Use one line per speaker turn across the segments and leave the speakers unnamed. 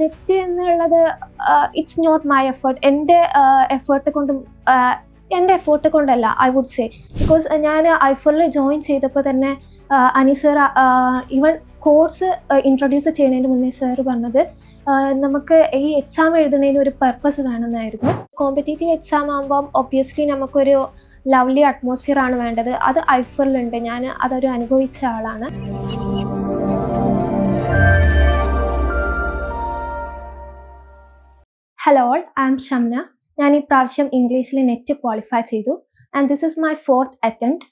Net എന്നുള്ളത് it's not my effort എന്റെ effort കൊണ്ടും എന്റെ എഫേർട്ട് കൊണ്ടല്ല ഐ വുഡ് സേ ബിക്കോസ് ഞാൻ ഐഫറിൽ ജോയിൻ ചെയ്തപ്പോൾ തന്നെ Ani sir even course introduce ചെയ്യുന്നതിന് മുന്നേ സാർ പറഞ്ഞത് നമുക്ക് ഈ എക്സാം എഴുതുന്നതിന് ഒരു പർപ്പസ് വേണമെന്നായിരുന്നു. കോമ്പറ്റേറ്റീവ് എക്സാം ആകുമ്പം ഒബ്വിയസ്ലി നമുക്കൊരു ലവ്ലി അറ്റ്മോസ്ഫിയർ ആണ് വേണ്ടത്. അത് ഐഫറിലുണ്ട് ഞാൻ അതൊരു അനുഭവിച്ച ആളാണ്. Hello all I am Shamna ഞാൻ ഈ പ്രാവശ്യം ഇംഗ്ലീഷിൽ നെറ്റ് ക്വാളിഫൈ ചെയ്തു. And this is my fourth attempt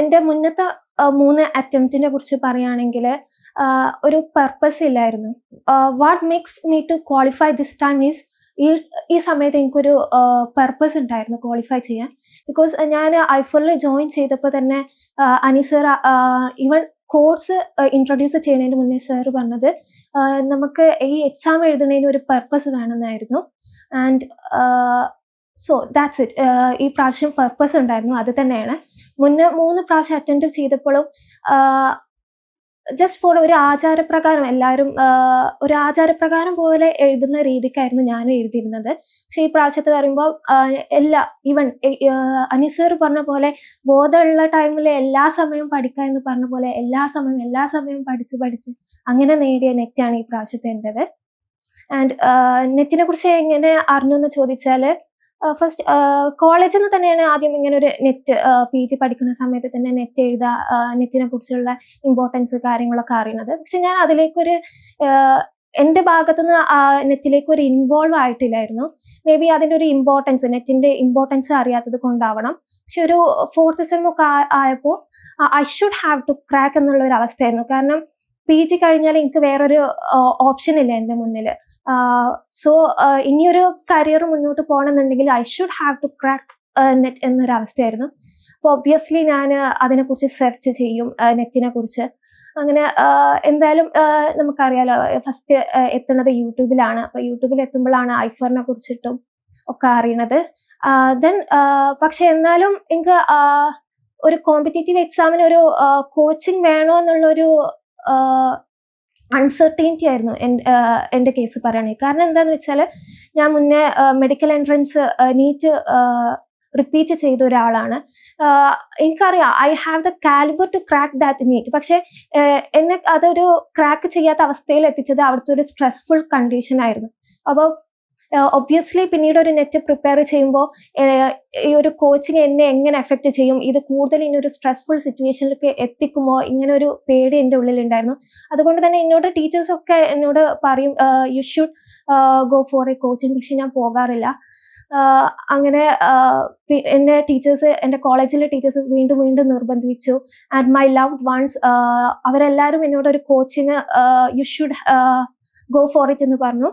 എന്റെ മുന്നത്തെ മൂന്ന് അറ്റംപ്റ്റിനെ കുറിച്ച് പറയുകയാണെങ്കിൽ ഒരു പർപ്പസ് ഇല്ലായിരുന്നു. What makes me to qualify this time is ഈ ഈ സമയത്ത് എനിക്കൊരു പർപ്പസ് ഉണ്ടായിരുന്നു ക്വാളിഫൈ ചെയ്യാൻ. ബിക്കോസ് ഞാൻ ഐഫോണിൽ ജോയിൻ ചെയ്തപ്പോൾ തന്നെ അനിസർ ഈവൻ കോഴ്സ് ഇൻട്രൊഡ്യൂസ് ചെയ്യുന്നതിന് മുന്നേ സാർ പറഞ്ഞത് നമുക്ക് ഈ എക്സാം എഴുതുന്നതിന് ഒരു പർപ്പസ് വേണമെന്നായിരുന്നു. ആൻഡ് സോ ദാറ്റ്സ് ഇറ്റ് ഈ പ്രാവശ്യം പർപ്പസ് ഉണ്ടായിരുന്നു. അത് തന്നെയാണ്. മുന്നേ മൂന്ന് പ്രാവശ്യം അറ്റൻഡ് ചെയ്തപ്പോഴും ജസ്റ്റ് ഫോർ ഒരു ആചാരപ്രകാരം എല്ലാവരും ഒരു ആചാരപ്രകാരം പോലെ എഴുതുന്ന രീതിക്കായിരുന്നു ഞാൻ എഴുതിയിരുന്നത്. പക്ഷെ ഈ പ്രാവശ്യത്ത് പറയുമ്പോൾ എല്ലാ ഈവൻ അനിസർ പറഞ്ഞ പോലെ ബോധമുള്ള ടൈമിൽ എല്ലാ സമയവും പഠിക്കുക എന്ന് പറഞ്ഞ പോലെ എല്ലാ സമയവും എല്ലാ സമയവും പഠിച്ച് പഠിച്ച് അങ്ങനെ നേടിയ നെറ്റാണ് ഈ പ്രാവശ്യത്തെ എന്റെത് ആൻഡ് നെറ്റിനെ കുറിച്ച് എങ്ങനെ അറിഞ്ഞു എന്ന് ചോദിച്ചാൽ ഫസ്റ്റ് കോളേജിൽ നിന്ന് തന്നെയാണ് ആദ്യം ഇങ്ങനെ ഒരു നെറ്റ് പി ജി പഠിക്കുന്ന സമയത്ത് തന്നെ നെറ്റ് എഴുതുക നെറ്റിനെ കുറിച്ചുള്ള ഇമ്പോർട്ടൻസ് കാര്യങ്ങളൊക്കെ അറിയുന്നത്. പക്ഷെ ഞാൻ അതിലേക്കൊരു എന്റെ ഭാഗത്തുനിന്ന് നെറ്റിലേക്ക് ഒരു ഇൻവോൾവ് ആയിട്ടില്ലായിരുന്നു. മേ ബി അതിന്റെ ഒരു ഇമ്പോർട്ടൻസ് നെറ്റിന്റെ ഇമ്പോർട്ടൻസ് അറിയാത്തത് കൊണ്ടാവണം. പക്ഷെ ഒരു ഫോർത്ത് സെം ഒക്കെ ആയപ്പോൾ I should have to crack എന്നുള്ള ഒരു അവസ്ഥയായിരുന്നു. കാരണം പി ജി കഴിഞ്ഞാൽ എനിക്ക് വേറൊരു ഓപ്ഷൻ ഇല്ല എന്റെ മുന്നിൽ സോ ഇനിയൊരു കരിയർ മുന്നോട്ട് പോകണമെന്നുണ്ടെങ്കിൽ I should have to crack NET എന്നൊരു അവസ്ഥയായിരുന്നു അപ്പോൾ ഒബ്വിയസ്ലി ഞാൻ അതിനെക്കുറിച്ച് സെർച്ച് ചെയ്യും നെറ്റിനെ കുറിച്ച് അങ്ങനെ എന്തായാലും നമുക്കറിയാലോ ഫസ്റ്റ് എത്തുന്നത് യൂട്യൂബിലാണ്. അപ്പോൾ യൂട്യൂബിൽ എത്തുമ്പോഴാണ് ഐഫറിനെ കുറിച്ചിട്ടും ഒക്കെ അറിയണത്. ദെൻ പക്ഷെ എന്നാലും എനിക്ക് ഒരു കോമ്പറ്റേറ്റീവ് എക്സാമിന് ഒരു കോച്ചിങ് വേണോ എന്നുള്ളൊരു അൺസർട്ടനിറ്റി ആയിരുന്നു എന്റെ കേസ് പറയുകയാണെങ്കിൽ. കാരണം എന്താന്ന് വെച്ചാൽ ഞാൻ മുന്നേ മെഡിക്കൽ എൻട്രൻസ് നീറ്റ് റിപ്പീറ്റ് ചെയ്ത ഒരാളാണ്. എനിക്കറിയാം I have the calibre to crack that NEET പക്ഷെ എന്നെ അതൊരു ക്രാക്ക് ചെയ്യാത്ത അവസ്ഥയിൽ എത്തിച്ചത് അവിടുത്തെ ഒരു സ്ട്രെസ്ഫുൾ കണ്ടീഷൻ ആയിരുന്നു. അപ്പോൾ ഒബ്വിയസ്ലി പിന്നീട് ഒരു നെറ്റ് പ്രിപ്പയർ ചെയ്യുമ്പോൾ ഈ ഒരു കോച്ചിങ് എന്നെ എങ്ങനെ എഫക്റ്റ് ചെയ്യും? ഇത് കൂടുതൽ ഇനി ഒരു സ്ട്രെസ്ഫുൾ സിറ്റുവേഷനിലേക്ക് എത്തിക്കുമോ? ഇങ്ങനെ ഒരു പേടി എന്റെ ഉള്ളിൽ ഉണ്ടായിരുന്നു അതുകൊണ്ട് തന്നെ എന്നോട് ടീച്ചേഴ്സൊക്കെ എന്നോട് പറയും you should go for a coaching പക്ഷെ ഞാൻ പോകാറില്ല. അങ്ങനെ എന്റെ ടീച്ചേഴ്സ് എന്റെ കോളേജിലെ ടീച്ചേഴ്സ് വീണ്ടും വീണ്ടും നിർബന്ധിച്ചു. ആൻഡ് മൈ ലവ് വൺസ് അവരെല്ലാവരും എന്നോട് ഒരു coaching you should go for it എന്ന് പറഞ്ഞു.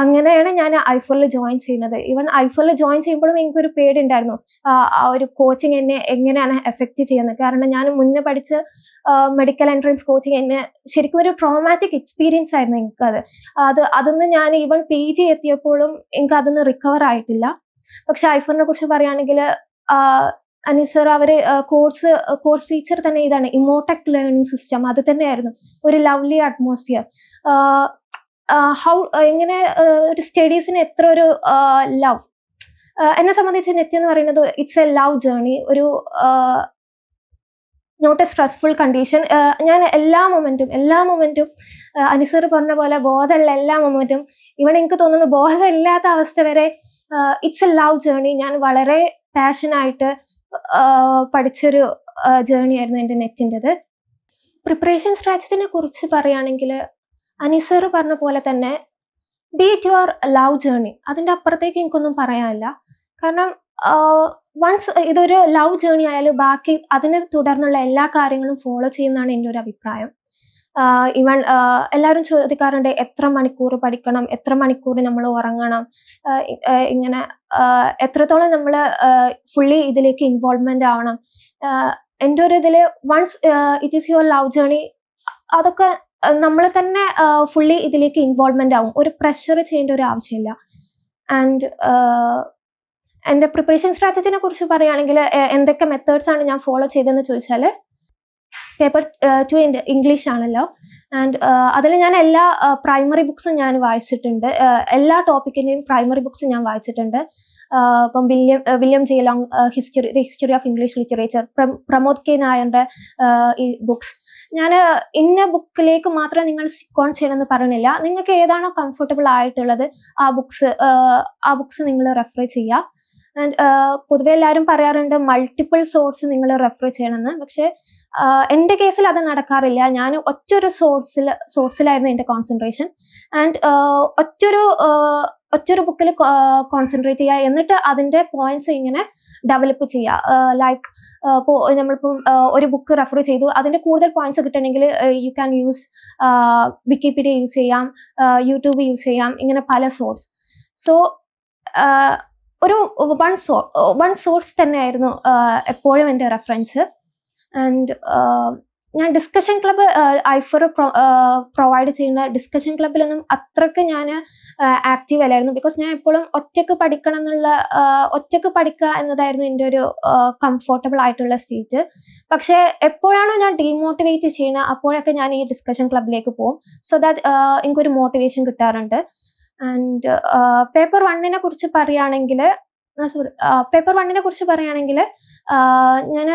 അങ്ങനെയാണ് ഞാൻ ഐഫറിൽ ജോയിൻ ചെയ്യുന്നത്. ഈവൻ ഐഫറിൽ ജോയിൻ ചെയ്യുമ്പോഴും എനിക്കൊരു പേടി ഉണ്ടായിരുന്നു ആ ഒരു കോച്ചിങ് എന്നെ എങ്ങനെയാണ് എഫക്റ്റ് ചെയ്യുന്നത്? കാരണം ഞാൻ മുന്നേ പഠിച്ച് മെഡിക്കൽ എൻട്രൻസ് കോച്ചിങ് എന്നെ ശരിക്കും ഒരു ട്രോമാറ്റിക് എക്സ്പീരിയൻസ് ആയിരുന്നു എനിക്കത്. അത് അതിന്ന് ഞാൻ ഈവൻ പി ജി എത്തിയപ്പോഴും എനിക്ക് അതിന്ന് റിക്കവർ ആയിട്ടില്ല. പക്ഷെ ഐഫറിനെ കുറിച്ച് പറയുകയാണെങ്കിൽ അനിസർ അവർ കോഴ്സ് കോഴ്സ് ഫീച്ചർ തന്നെ ഇതാണ്. ഇമോടെക് ലേണിംഗ് സിസ്റ്റം അത് തന്നെയായിരുന്നു. ഒരു ലവ്ലി അറ്റ്മോസ്ഫിയർ ഹൗ എങ്ങനെ ഒരു സ്റ്റഡീസിന് എത്ര ഒരു ലവ് എന്നെ സംബന്ധിച്ച് നെറ്റ് എന്ന് പറയുന്നത് ഇറ്റ്സ് എ ലവ് ജേർണി ഒരു നോട്ട് എ സ്ട്രെസ്ഫുൾ കണ്ടീഷൻ ഞാൻ എല്ലാ മൊമെന്റും എല്ലാ മൊമെന്റും അനിസർ പറഞ്ഞ പോലെ ബോധമുള്ള എല്ലാ മൊമെന്റും ഇവിടെ എനിക്ക് തോന്നുന്നു ബോധമില്ലാത്ത അവസ്ഥ വരെ ഇറ്റ്സ് എ ലവ് ജേർണി ഞാൻ വളരെ പാഷനായിട്ട് പഠിച്ചൊരു ജേർണി ആയിരുന്നു എന്റെ നെറ്റിന്റെത് പ്രിപ്പറേഷൻ സ്ട്രാറ്റജിനെ കുറിച്ച് പറയുകയാണെങ്കിൽ അനിസർ പറഞ്ഞ പോലെ തന്നെ be it your love journey അതിന്റെ അപ്പുറത്തേക്ക് എനിക്കൊന്നും പറയാനില്ല. കാരണം വൺസ് ഇതൊരു ലവ് ജേർണി ആയാലും ബാക്കി അതിനെ തുടർന്നുള്ള എല്ലാ കാര്യങ്ങളും ഫോളോ ചെയ്യുന്നതാണ് എന്റെ ഒരു അഭിപ്രായം. ഇവൺ എല്ലാവരും ചോദിക്കാറുണ്ട് എത്ര മണിക്കൂർ പഠിക്കണം എത്ര മണിക്കൂർ നമ്മൾ ഉറങ്ങണം ഇങ്ങനെ എത്രത്തോളം നമ്മൾ ഫുള്ളി ഇതിലേക്ക് ഇൻവോൾവ്മെന്റ് ആവണം. എന്റെ ഒരു ഇതിൽ once it is your love journey അതൊക്കെ നമ്മൾ തന്നെ ഫുള്ളി ഇതിലേക്ക് ഇൻവോൾവ്മെന്റ് ആവും. ഒരു പ്രഷർ ചെയ്യേണ്ട ഒരു ആവശ്യമില്ല. ആൻഡ് എന്റെ പ്രിപ്പറേഷൻ സ്ട്രാറ്റജിനെ കുറിച്ച് പറയുകയാണെങ്കിൽ എന്തൊക്കെ മെത്തേഡ്സ് ആണ് ഞാൻ ഫോളോ ചെയ്തതെന്ന് ചോദിച്ചാൽ പേപ്പർ ടു ഇംഗ്ലീഷ് ആണല്ലോ. ആൻഡ് അതിൽ ഞാൻ എല്ലാ പ്രൈമറി ബുക്സും ഞാൻ വായിച്ചിട്ടുണ്ട്. എല്ലാ ടോപ്പിക്കിന്റെയും പ്രൈമറി ബുക്സും ഞാൻ വായിച്ചിട്ടുണ്ട്. ഇപ്പം William William J Long history history of English literature Pramod K നായരുടെ ഈ ബുക്സ്. ഞാൻ ഇന്ന ബുക്കിലേക്ക് മാത്രം നിങ്ങൾ സിക്കോൺ ചെയ്യണമെന്ന് പറയണില്ല നിങ്ങൾക്ക് ഏതാണോ കംഫർട്ടബിൾ ആയിട്ടുള്ളത് ആ ബുക്സ് ആ ബുക്സ് നിങ്ങൾ റെഫർ ചെയ്യുക ആൻഡ് പൊതുവെ എല്ലാവരും പറയാറുണ്ട് മൾട്ടിപ്പിൾ സോഴ്സ് നിങ്ങൾ റെഫർ ചെയ്യണമെന്ന്. പക്ഷേ എന്റെ കേസിൽ അത് നടക്കാറില്ല. ഞാൻ ഒറ്റൊരു സോഴ്സിൽ സോഴ്സിലായിരുന്നു എന്റെ കോൺസെൻട്രേഷൻ ആൻഡ് ഒറ്റൊരു ഒറ്റൊരു ബുക്കിൽ കോൺസെൻട്രേറ്റ് ചെയ്യുക. എന്നിട്ട് അതിന്റെ പോയിന്റ്സ് ഇങ്ങനെ ഡെവലപ്പ് ചെയ്യുക. ലൈക്ക് ഇപ്പോൾ നമ്മളിപ്പം ഒരു ബുക്ക് റെഫർ ചെയ്തു. അതിന്റെ കൂടുതൽ പോയിന്റ്സ് കിട്ടണമെങ്കിൽ you can use Wikipedia use ചെയ്യാം യൂട്യൂബ് യൂസ് ചെയ്യാം ഇങ്ങനെ പല സോഴ്സ് സോ ഒരു വൺ സോ വൺ സോഴ്സ് തന്നെയായിരുന്നു എപ്പോഴും എന്റെ റെഫറൻസ് ആൻഡ് ഞാൻ ഡിസ്കഷൻ ക്ലബ്ബ് ഐഫർ പ്രൊവൈഡ് ചെയ്യുന്ന ഡിസ്കഷൻ ക്ലബ്ബിലൊന്നും അത്രയ്ക്ക് ഞാൻ ആക്റ്റീവ് അല്ലായിരുന്നു. ബിക്കോസ് ഞാൻ എപ്പോഴും ഒറ്റയ്ക്ക് പഠിക്കണം എന്നുള്ള ഒറ്റയ്ക്ക് പഠിക്കുക എന്നതായിരുന്നു എന്റെ ഒരു കംഫോർട്ടബിൾ ആയിട്ടുള്ള സ്റ്റേറ്റ് പക്ഷേ എപ്പോഴാണോ ഞാൻ ഡീമോട്ടിവേറ്റ് ചെയ്യുന്നത് അപ്പോഴൊക്കെ ഞാൻ ഈ ഡിസ്കഷൻ ക്ലബിലേക്ക് പോകും. സോ ദാറ്റ് എനിക്കൊരു മോട്ടിവേഷൻ കിട്ടാറുണ്ട്. ആൻഡ് പേപ്പർ വണ്ണിനെ കുറിച്ച് പറയുകയാണെങ്കിൽ സോറി പേപ്പർ വണ്ണിനെ കുറിച്ച് പറയുകയാണെങ്കിൽ ഞാൻ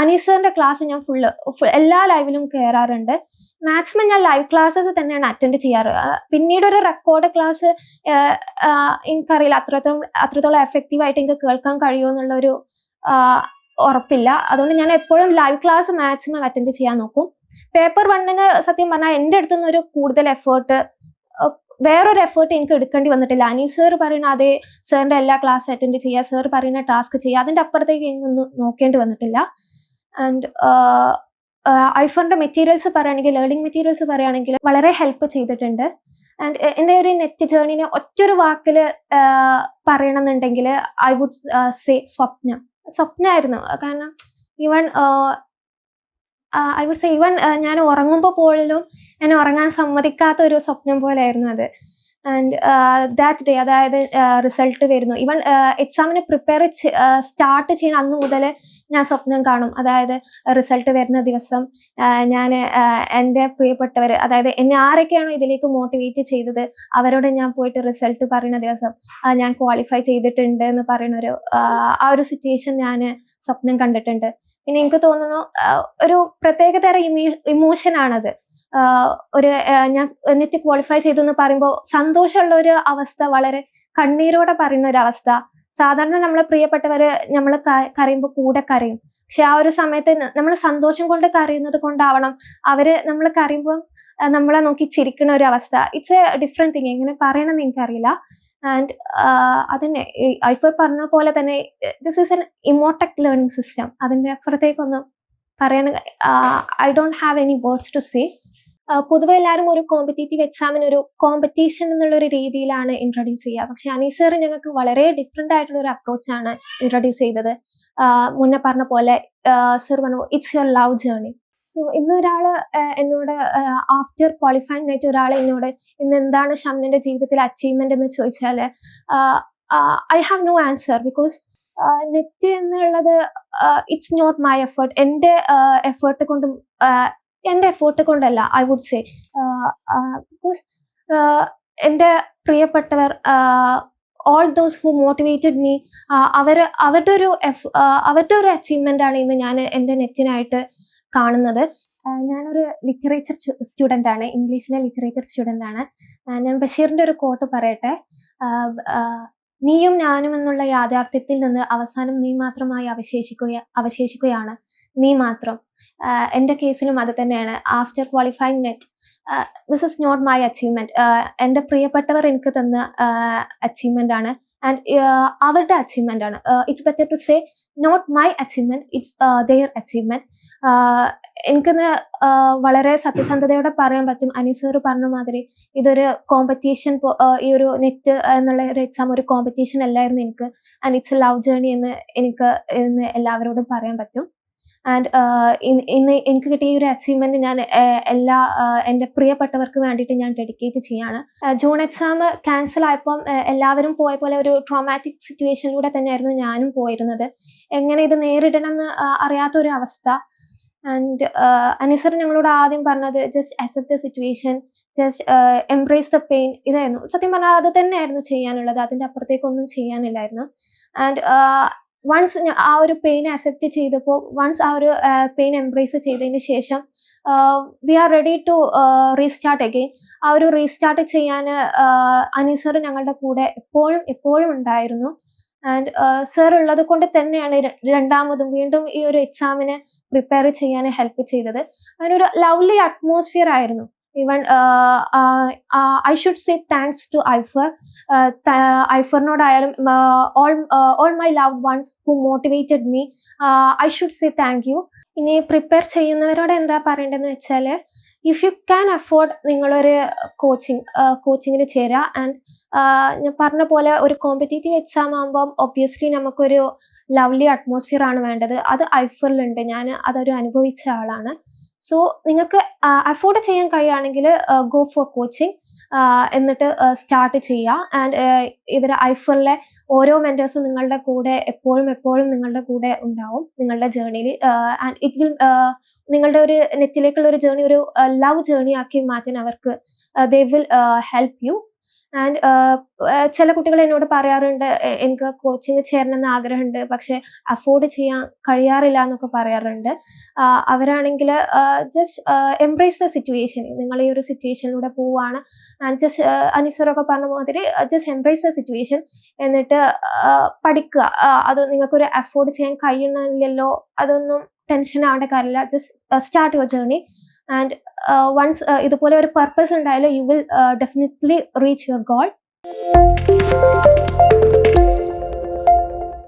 അനീസറിന്റെ ക്ലാസ് ഞാൻ ഫുള്ള് എല്ലാ ലൈവിലും കയറാറുണ്ട് മാക്സിമം ഞാൻ ലൈവ് ക്ലാസ്സസ് തന്നെയാണ് അറ്റൻഡ് ചെയ്യാറ്. പിന്നീട് ഒരു റെക്കോർഡ് ക്ലാസ് എനിക്കറിയില്ല അത്രത്തോളം അത്രത്തോളം എഫക്റ്റീവ് ആയിട്ട് എനിക്ക് കേൾക്കാൻ കഴിയുമോ എന്നുള്ളൊരു ആ, ഉറപ്പില്ല. അതുകൊണ്ട് ഞാൻ എപ്പോഴും ലൈവ് ക്ലാസ് മാക്സിമം അറ്റൻഡ് ചെയ്യാൻ നോക്കും. പേപ്പർ വണ്ണിന് സത്യം പറഞ്ഞാൽ എന്റെ അടുത്തുനിന്ന് ഒരു കൂടുതൽ എഫേർട്ട് വേറൊരു എഫേർട്ട് എനിക്ക് എടുക്കേണ്ടി വന്നിട്ടില്ല. അനി സർ പറയുന്ന അതേ സാറിന്റെ എല്ലാ ക്ലാസ് അറ്റൻഡ് ചെയ്യുക സാർ പറയുന്ന ടാസ്ക് ചെയ്യുക അതിന്റെ അപ്പുറത്തേക്ക് എനിക്കൊന്നും നോക്കേണ്ടി വന്നിട്ടില്ല. ആൻഡ് ഐഫോണിന്റെ മെറ്റീരിയൽസ് പറയുകയാണെങ്കിൽ ലേണിംഗ് മെറ്റീരിയൽസ് പറയുകയാണെങ്കിൽ വളരെ ഹെൽപ്പ് ചെയ്തിട്ടുണ്ട്. ആൻഡ് എന്റെ ഒരു നെറ്റ് ജേണിനെ ഒറ്റൊരു വാക്കിൽ പറയണമെന്നുണ്ടെങ്കിൽ ഐ വുഡ് സേ സ്വപ്ന. സ്വപ്നമായിരുന്നു കാരണം even I would say even ഞാൻ ഉറങ്ങുമ്പോൾ പോലും ഞാൻ ഉറങ്ങാൻ സമ്മതിക്കാത്ത ഒരു സ്വപ്നം പോലെയായിരുന്നു അത്. ആൻഡ് ദാറ്റ് ഡേ അതായത് റിസൾട്ട് വരുന്നു. ഇവൺ എക്സാമിന് പ്രിപ്പയർ സ്റ്റാർട്ട് ചെയ്യുന്ന അന്ന് മുതൽ ഞാൻ സ്വപ്നം കാണും. അതായത് റിസൾട്ട് വരുന്ന ദിവസം ഞാൻ എന്റെ പ്രിയപ്പെട്ടവർ അതായത് എന്നെ ആരൊക്കെയാണോ ഇതിലേക്ക് മോട്ടിവേറ്റ് ചെയ്തത് അവരോട് ഞാൻ പോയിട്ട് റിസൾട്ട് പറയുന്ന ദിവസം ഞാൻ ക്വാളിഫൈ ചെയ്തിട്ടുണ്ട് എന്ന് പറയുന്ന ഒരു ആ ഒരു സിറ്റുവേഷൻ ഞാൻ സ്വപ്നം കണ്ടിട്ടുണ്ട്. പിന്നെ എനിക്ക് തോന്നുന്നു ഒരു പ്രത്യേക തരം ഇമോഷൻ ആണത്. ഒരു ഞാൻ എന്നിട്ട് ക്വാളിഫൈ ചെയ്തു എന്ന് പറയുമ്പോൾ സന്തോഷമുള്ള ഒരു അവസ്ഥ വളരെ കണ്ണീരോടെ പറയുന്ന ഒരു അവസ്ഥ. സാധാരണ നമ്മളെ പ്രിയപ്പെട്ടവര് നമ്മൾ കരയുമ്പോൾ കൂടെ കരയും. പക്ഷെ ആ ഒരു സമയത്ത് നമ്മൾ സന്തോഷം കൊണ്ട് കരയുന്നത് കൊണ്ടാവണം. അവർ നമ്മൾ കരയുമ്പോൾ നമ്മളെ നോക്കി ചിരിക്കുന്ന ഒരു അവസ്ഥ. ഇറ്റ്സ് എ ഡിഫറെന്റ് തിങ് എങ്ങനെ പറയണമെന്ന് എനിക്കറിയില്ല. ആൻഡ് അതിനെ ഐഫർ പറഞ്ഞ പോലെ തന്നെ this is an ഇമോട്ടക് learning system അതിന്റെ അപ്പുറത്തേക്കൊന്നും പറയാൻ I don't have any words to say പൊതുവെ എല്ലാവരും ഒരു കോമ്പറ്റേറ്റീവ് എക്സാമിന് ഒരു കോമ്പറ്റീഷൻ എന്നുള്ളൊരു രീതിയിലാണ് ഇൻട്രൊഡ്യൂസ് ചെയ്യുക. പക്ഷെ അനീസർ ഞങ്ങൾക്ക് വളരെ ഡിഫറെന്റ് ആയിട്ടുള്ള ഒരു അപ്രോച്ചാണ് ഇൻട്രൊഡ്യൂസ് ചെയ്തത്. മുന്നേ പറഞ്ഞ പോലെ സർ പറഞ്ഞു it's your love journey so ഇന്ന് ഒരാൾ എന്നോട് ആഫ്റ്റർ ക്വാളിഫൈങ് ആയിട്ട് ഒരാൾ എന്നോട് ഇന്ന് എന്താണ് ഷംനന്റെ ജീവിതത്തിൽ അച്ചീവ്മെന്റ് എന്ന് ചോദിച്ചാൽ I have no answer because NET എന്നുള്ളത് ഇറ്റ്സ് നോട്ട് മൈ എഫേർട്ട് എന്റെ എഫേർട്ട് കൊണ്ടും എന്റെ എഫേർട്ട് കൊണ്ടല്ല ഐ വുഡ് സേ ബിക്കോസ് എന്റെ പ്രിയപ്പെട്ടവർ all those who motivated me അവർ അവരുടെ ഒരു അവരുടെ ഒരു അച്ചീവ്മെന്റ് ആണ് ഇന്ന് ഞാൻ എന്റെ നെറ്റിനായിട്ട് കാണുന്നത്. ഞാനൊരു ലിറ്ററേച്ചർ സ്റ്റുഡന്റ് ആണ്. ഇംഗ്ലീഷിലെ ലിറ്ററേച്ചർ സ്റ്റുഡന്റ് ആണ്. ഞാൻ ബഷീറിന്റെ ഒരു കോട്ട് പറയട്ടെ. നീയും ഞാനും എന്നുള്ള യാഥാർത്ഥ്യത്തിൽ നിന്ന് അവസാനം നീ മാത്രമായി അവശേഷിക്കുക അവശേഷിക്കുകയാണ്. നീ മാത്രം. എന്റെ കേസിലും അത് തന്നെയാണ്. After qualifying NET this is not my achievement എന്റെ പ്രിയപ്പെട്ടവർ എനിക്ക് തന്ന അച്ചീവ്മെന്റ് ആണ്. ആൻഡ് അവരുടെ അച്ചീവ്മെന്റ് ആണ്. It's better to say not my achievement it's their achievement എനിക്കിന്ന് വളരെ സത്യസന്ധതയോടെ പറയാൻ പറ്റും. അനീസർ പറഞ്ഞ മാതിരി ഇതൊരു കോമ്പറ്റീഷൻ ഈ ഒരു നെറ്റ് എന്നുള്ള ഒരു എക്സാം ഒരു കോമ്പറ്റീഷൻ അല്ലായിരുന്നു എനിക്ക്. ആൻഡ് ഇറ്റ്സ് ലവ് ജേണി എന്ന് എനിക്ക് ഇന്ന് എല്ലാവരോടും പറയാൻ പറ്റും. ആൻഡ് ഇന്ന് എനിക്ക് കിട്ടിയ ഈ ഒരു അച്ചീവ്മെന്റ് ഞാൻ എല്ലാ എന്റെ പ്രിയപ്പെട്ടവർക്ക് വേണ്ടിയിട്ട് ഞാൻ ഡെഡിക്കേറ്റ് ചെയ്യാണ്. ജൂൺ എക്സാം ക്യാൻസൽ ആയപ്പോൾ എല്ലാവരും പോയ പോലെ ഒരു ട്രോമാറ്റിക് സിറ്റുവേഷനിലൂടെ തന്നെയായിരുന്നു ഞാനും പോയിരുന്നത്. എങ്ങനെ ഇത് നേരിടണം എന്ന് അറിയാത്ത ഒരു അവസ്ഥ. ആൻഡ് അനിസർ ഞങ്ങളോട് ആദ്യം പറഞ്ഞത് just accept the situation just embrace the pain ഇതായിരുന്നു. സത്യം പറഞ്ഞാൽ അത് തന്നെയായിരുന്നു ചെയ്യാനുള്ളത്. അതിന്റെ അപ്പുറത്തേക്കൊന്നും ചെയ്യാനില്ലായിരുന്നു. ആൻഡ് വൺസ് ആ ഒരു പെയിൻ അക്സെപ്റ്റ് ചെയ്തപ്പോൾ വൺസ് ആ ഒരു പെയിൻ എംബ്രേസ് ചെയ്തതിന് ശേഷം we are ready to restart again ആ ഒരു റീസ്റ്റാർട്ട് ചെയ്യാൻ അനീസർ ഞങ്ങളുടെ കൂടെ എപ്പോഴും എപ്പോഴും ഉണ്ടായിരുന്നു. ആൻഡ് സർ ഉള്ളത് കൊണ്ട് തന്നെയാണ് രണ്ടാമതും വീണ്ടും ഈ ഒരു എക്സാമിന് പ്രിപ്പയർ ചെയ്യാൻ ഹെൽപ്പ് ചെയ്തത്. അതിനൊരു ലവ്ലി അറ്റ്മോസ്ഫിയർ ആയിരുന്നു. Even I should say thanks to ഐഫർ ഐഫറിനോടായാലും all all my love ones who motivated me I should say thank you ഇനി പ്രിപ്പയർ ചെയ്യുന്നവരോട് എന്താ പറയേണ്ടതെന്ന് വെച്ചാൽ ഇഫ് യു ക്യാൻ അഫോർഡ് നിങ്ങളൊരു കോച്ചിങ് കോച്ചിങ്ങിന് ചേരുക ആൻഡ് ഞാൻ പറഞ്ഞ പോലെ ഒരു കോമ്പറ്റേറ്റീവ് എക്സാം ആകുമ്പം ഒബ്വിയസ്ലി നമുക്കൊരു ലവ്ലി അറ്റ്മോസ്ഫിയർ ആണ് വേണ്ടത്. അത് ഐഫറിലുണ്ട് ഞാൻ അതൊരു അനുഭവിച്ച ആളാണ്. സോ നിങ്ങൾക്ക് അഫോർഡ് ചെയ്യാൻ കഴിയുകയാണെങ്കിൽ ഗോ ഫോർ കോച്ചിങ് എന്നിട്ട് സ്റ്റാർട്ട് ചെയ്യുക ആൻഡ് ഇവർ ഐഫറിലെ ഓരോ മെന്റേഴ്സും നിങ്ങളുടെ കൂടെ എപ്പോഴും എപ്പോഴും നിങ്ങളുടെ കൂടെ ഉണ്ടാവും. നിങ്ങളുടെ ജേണിയിൽ ആൻഡ് ഇറ്റ് വിൽ നിങ്ങളുടെ ഒരു നെറ്റിലേക്കുള്ള ഒരു ജേണി ഒരു ലവ് ജേണി ആക്കി മാറ്റാൻ അവർക്ക് they will help you and ചില കുട്ടികൾ എന്നോട് പറയാറുണ്ട് എനിക്ക് കോച്ചിങ് ചേരണമെന്ന് ആഗ്രഹമുണ്ട് പക്ഷെ അഫോർഡ് ചെയ്യാൻ കഴിയാറില്ല എന്നൊക്കെ പറയാറുണ്ട്. അവരാണെങ്കിൽ ജസ്റ്റ് എംബ്രേസ് ദ സിറ്റുവേഷൻ നിങ്ങൾ ഈ ഒരു സിറ്റുവേഷനിലൂടെ പോവുകയാണ്. ആൻഡ് ജസ്റ്റ് അനിസറൊക്കെ പറഞ്ഞ മാതിരി ജസ്റ്റ് എംബ്രേസ് ദ സിറ്റുവേഷൻ എന്നിട്ട് പഠിക്കുക. അത് നിങ്ങൾക്കൊരു അഫോർഡ് ചെയ്യാൻ കഴിയണമില്ലല്ലോ അതൊന്നും ടെൻഷൻ ആവേണ്ട കാര്യമില്ല. Just start your journey and once ഇതുപോലെ ഒരു പർപ്പസ് ഉണ്ടായാലും you will definitely reach your goal